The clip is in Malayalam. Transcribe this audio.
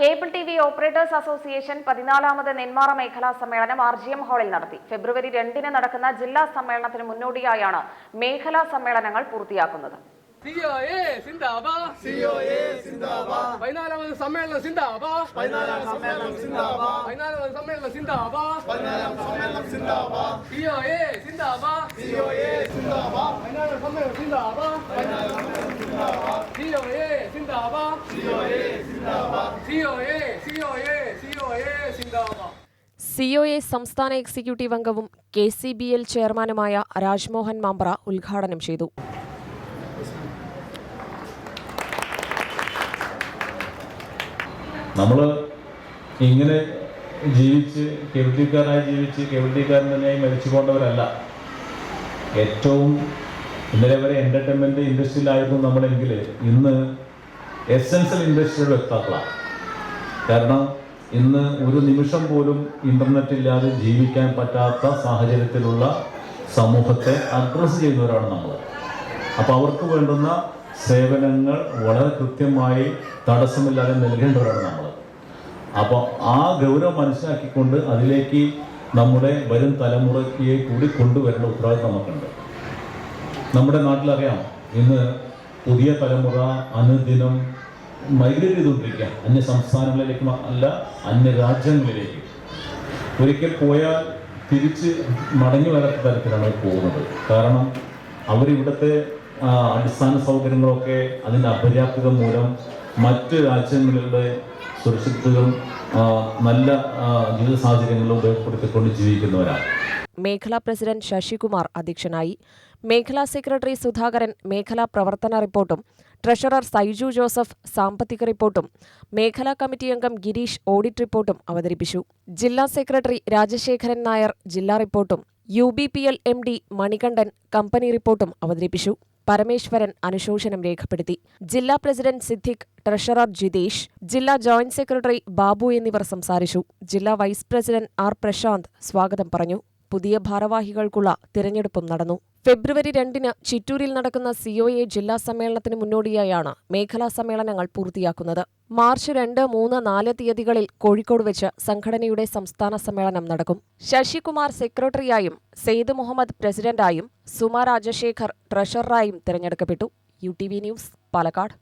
Cable T V operators association പതിനാലാമത് Nenmara മേഖലാ സമ്മേളനം ആർ ജി എം ഹാളിൽ നടത്തി. ഫെബ്രുവരി രണ്ടിന് നടക്കുന്ന ജില്ലാ സമ്മേളനത്തിന് മുന്നോടിയായാണ് മേഖലാ സമ്മേളനങ്ങൾ പൂർത്തിയാക്കുന്നത്. സിന്ദാബാദ്. സിന്ദാബാദ്. പതിനാലാമത് സമ്മേളനം സിന്ദാബാദ്. പതിനാലാം സമ്മേളനം സിന്ദാബാദ്. പതിനാലാമത് സമ്മേളനം സിന്ദാബാദ്. പതിനാലാം സമ്മേളനം സിന്ദാബാദ്. സിഒഎ സിന്ദാബാദ്. സിഒഎ സിന്ദാബാദ്. പതിനാലാം സമ്മേളനം സിന്ദാബാദ്. സിഒഎ സിന്ദാബാദ്. സിഒഎ സിഒഎ സിഒഎ സിന്ദാബാദ്. സി ഒ എ സംസ്ഥാന എക്സിക്യൂട്ടീവ് അംഗവും കെ സി ബി എൽ ചെയർമാനുമായ രാജ്മോഹൻ മാമ്പ്ര ഉദ്ഘാടനം ചെയ്തു. നമ്മൾ ഇങ്ങനെ ജീവിച്ച് കെവിട്ടിക്കാരായി ജീവിച്ച് കെവിഡിക്കാരൻ തന്നെയായി മരിച്ചു പോകേണ്ടവരല്ല ഏറ്റവും ഇന്നലെ വരെ എന്റർടൈൻമെന്റ് ഇൻഡസ്ട്രിയിലായിരുന്നു നമ്മളെങ്കിൽ ഇന്ന് എസെൻഷ്യൽ ഇൻഡസ്ട്രിയുടെ വ്യക്താക്കളാണ് കാരണം ഇന്ന് ഒരു നിമിഷം പോലും ഇന്റർനെറ്റ് ഇല്ലാതെ ജീവിക്കാൻ പറ്റാത്ത സാഹചര്യത്തിലുള്ള സമൂഹത്തെ അഡ്രസ്സ് ചെയ്യുന്നവരാണ് നമ്മൾ അപ്പോൾ അവർക്ക് വേണ്ടുന്ന സേവനങ്ങൾ വളരെ കൃത്യമായി തടസ്സമില്ലാതെ നൽകേണ്ടവരാണ് നമ്മൾ അപ്പോൾ ആ ഗൗരവം മനസ്സിലാക്കിക്കൊണ്ട് അതിലേക്ക് നമ്മുടെ വരും തലമുറയ്ക്ക് കൂടി കൊണ്ടുവരേണ്ട ഉത്തരവാദിത്വം നമുക്കുണ്ട്. നമ്മുടെ നാട്ടിലറിയാം ഇന്ന് പുതിയ തലമുറ അനുദിനം മൈഗ്രേറ്റ് ചെയ്തുകൊണ്ടിരിക്കുക. അന്യ സംസ്ഥാനങ്ങളിലേക്ക് അല്ല അന്യ രാജ്യങ്ങളിലേക്ക്. ഒരിക്കൽ പോയാൽ തിരിച്ച് മടങ്ങി വരാത്ത തരത്തിലാണ് പോകുന്നത്. കാരണം അവരിവിടുത്തെ അടിസ്ഥാന സൗകര്യങ്ങളൊക്കെ അതിന്റെ അപര്യാപ്തത മൂലം മറ്റ് രാജ്യങ്ങളിലെ സുരക്ഷിതത്വം ആ, നല്ല ജീവിത സാഹചര്യങ്ങളും ഉപയോഗപ്പെടുത്തിക്കൊണ്ട് ജീവിക്കുന്നവരാണ്. മേഖലാ പ്രസിഡന്റ് ശശികുമാർ അധ്യക്ഷനായി മേഖലാ സെക്രട്ടറി സുധാകരൻ മേഖലാ പ്രവർത്തന റിപ്പോർട്ടും ട്രഷറർ സൈജു ജോസഫ് സാമ്പത്തിക റിപ്പോർട്ടും മേഖലാ കമ്മിറ്റി അംഗം ഗിരീഷ് ഓഡിറ്റ് റിപ്പോർട്ടും അവതരിപ്പിച്ചു. ജില്ലാ സെക്രട്ടറി രാജശേഖരൻ നായർ ജില്ലാ റിപ്പോർട്ടും U B P L M D Manikandan company റിപ്പോർട്ടും അവതരിപ്പിച്ചു. പരമേശ്വരൻ അനുശോചനം രേഖപ്പെടുത്തി. ജില്ലാ പ്രസിഡന്റ് സിദ്ദിഖ് ട്രഷറർ ജിതേഷ് ജില്ലാ ജോയിന്റ് സെക്രട്ടറി ബാബു എന്നിവർ സംസാരിച്ചു. ജില്ലാ വൈസ് പ്രസിഡന്റ് ആർ പ്രശാന്ത് സ്വാഗതം പറഞ്ഞു. പുതിയ ഭാരവാഹികൾക്കുള്ള തിരഞ്ഞെടുപ്പും നടന്നു. ഫെബ്രുവരി രണ്ടിന് ചിറ്റൂരിൽ നടക്കുന്ന സിഒഎ ജില്ലാ സമ്മേളനത്തിന് മുന്നോടിയായാണ് മേഖലാ സമ്മേളനങ്ങൾ പൂർത്തിയാക്കുന്നത്. മാർച്ച് രണ്ട് മൂന്ന് നാല് തീയതികളിൽ കോഴിക്കോട് വെച്ച് സംഘടനയുടെ സംസ്ഥാന സമ്മേളനം നടക്കും. ശശികുമാർ സെക്രട്ടറിയായും സെയ്ദ് മുഹമ്മദ് പ്രസിഡന്റായും സുമ രാജശേഖർ ട്രഷററായും തിരഞ്ഞെടുക്കപ്പെട്ടു. U T V news Palakkad.